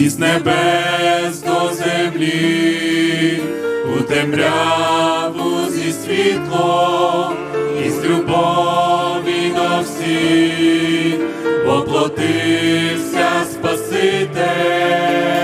із небес до землі, у темряву зі світлом, із любові до всіх, воплотився Спаситель,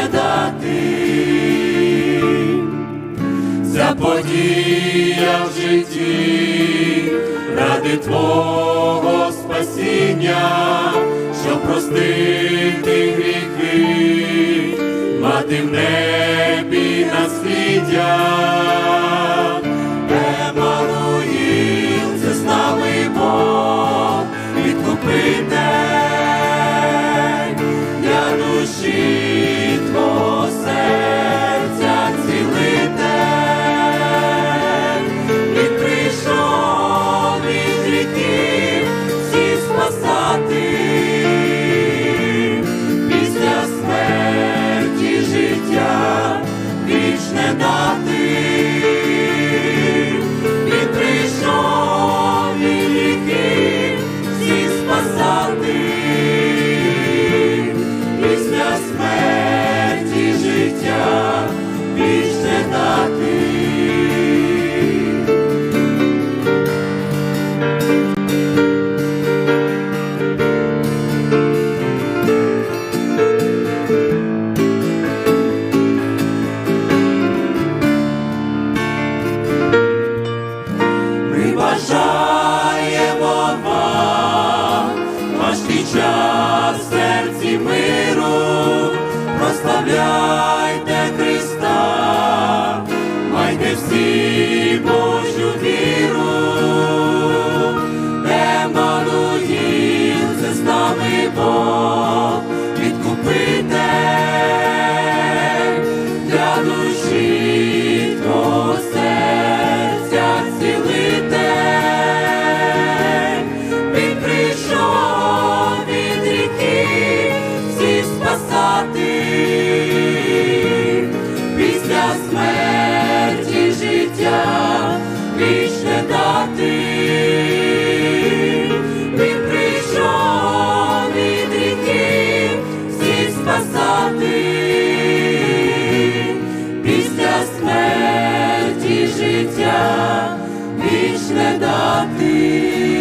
вічне дати. Ця подія в житті ради Твого спасіння, щоб простити гріхи, мати в небі насліддя. Майте всі Божу віру, Еммануїл, це з нами для душі твого серця прийшов від ріки спасати, після смерті всі спасати, після смерті життя вічне дати.